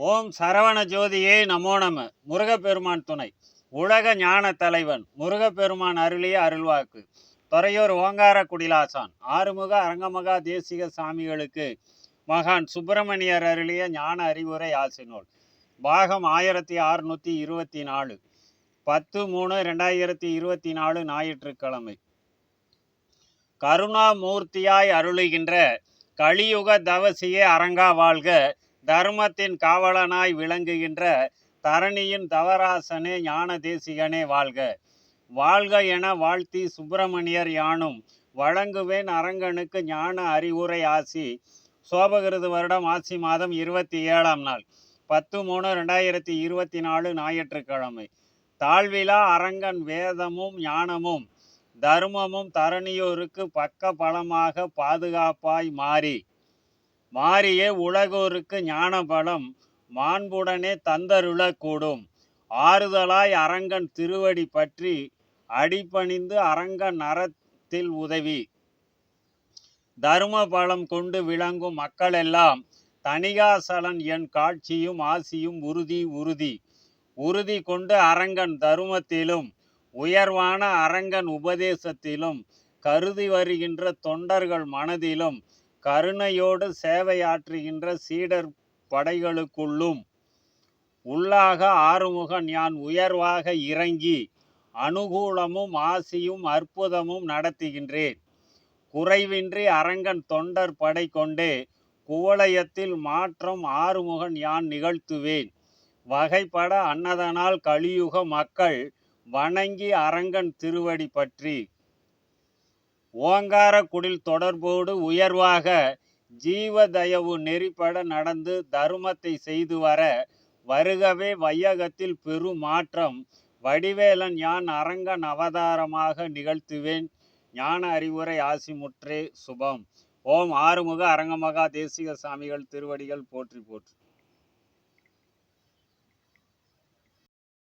ஓம் சரவண ஜோதியே நமோ நம. முருகப்பெருமான் துணை. உலக ஞான தலைவன் முருகப்பெருமான் அருளிய அருள்வாக்கு. துறையூர் ஓங்கார குடிலாசான் ஆறுமுக அரங்கமகா தேசிக சாமிகளுக்கு மகான் சுப்பிரமணியர் அருளிய ஞான அறிவுரை ஆசினோல் பாகம் ஆயிரத்தி அறுநூற்றி இருபத்தி நாலு. பத்து மூணு ரெண்டாயிரத்தி இருபத்தி நாலு ஞாயிற்றுக்கிழமை. கருணாமூர்த்தியாய் அருளுகின்ற கலியுக தவசியே அரங்கா வாழ்க. தர்மத்தின் காவலனாய் விளங்குகின்ற தரணியின் தவராசனே ஞான தேசிகனே வாழ்க. வாழ்க என வாழ்த்தி சுப்பிரமணியர் யானும் வழங்குவேன் அரங்கனுக்கு ஞான அறிவுரை ஆசி. சோபகிருது வருடம் ஆசி மாதம் இருபத்தி ஏழாம் நாள். பத்து மூணு ரெண்டாயிரத்தி இருபத்தி நாலு ஞாயிற்றுக்கிழமை. தாழ்விழா அரங்கன் வேதமும் ஞானமும் தர்மமும் தரணியோருக்கு பக்க பலமாக பாதுகாப்பாய் மாறி. மாறியே உலகோருக்கு ஞானபலம் மாண்புடனே மாண்புடனே தந்தருளக்கூடும். ஆறுதலாய் அரங்கன் திருவடி பற்றி அடிபணிந்து அரங்கன் அறத்தில் உதவி. தரும பலம் கொண்டு விளங்கும் மக்களெல்லாம் தணிகாசலன் என் காட்சியும் ஆசியும் உறுதி உறுதி. உறுதி கொண்டு அரங்கன் தருமத்திலும் உயர்வான அரங்கன் உபதேசத்திலும் கருதி வருகின்ற தொண்டர்கள் மனதிலும் கருணையோடு சேவையாற்றுகின்ற சீடர் படைகளுக்குள்ளும் உள்ளாக ஆறுமுகன் யான் உயர்வாக இறங்கி அனுகூலமும் ஆசியும் அற்புதமும் நடத்துகின்றேன். குறைவின்றி அரங்கன் தொண்டர் படை கொண்டே குவளையத்தில் மாற்றம் ஆறுமுகன் யான் நிகழ்த்துவேன். வகைப்பட அன்னதனால் கலியுக மக்கள் வணங்கி அரங்கன் திருவடி பற்றி ஓங்கார குடில் தொடர்போடு உயர்வாக ஜீவதயவு நெறிப்பட நடந்து தருமத்தை செய்து வர வருகவே வையகத்தில் பெரும் மாற்றம் வடிவேலன் யான் அரங்கன் அவதாரமாக நிகழ்த்துவேன். ஞான அறிவுரை ஆசிமுற்றே சுபம். ஓம் ஆறுமுக அரங்கமகா தேசிக சாமிகள் திருவடிகள் போற்றி போற்றி.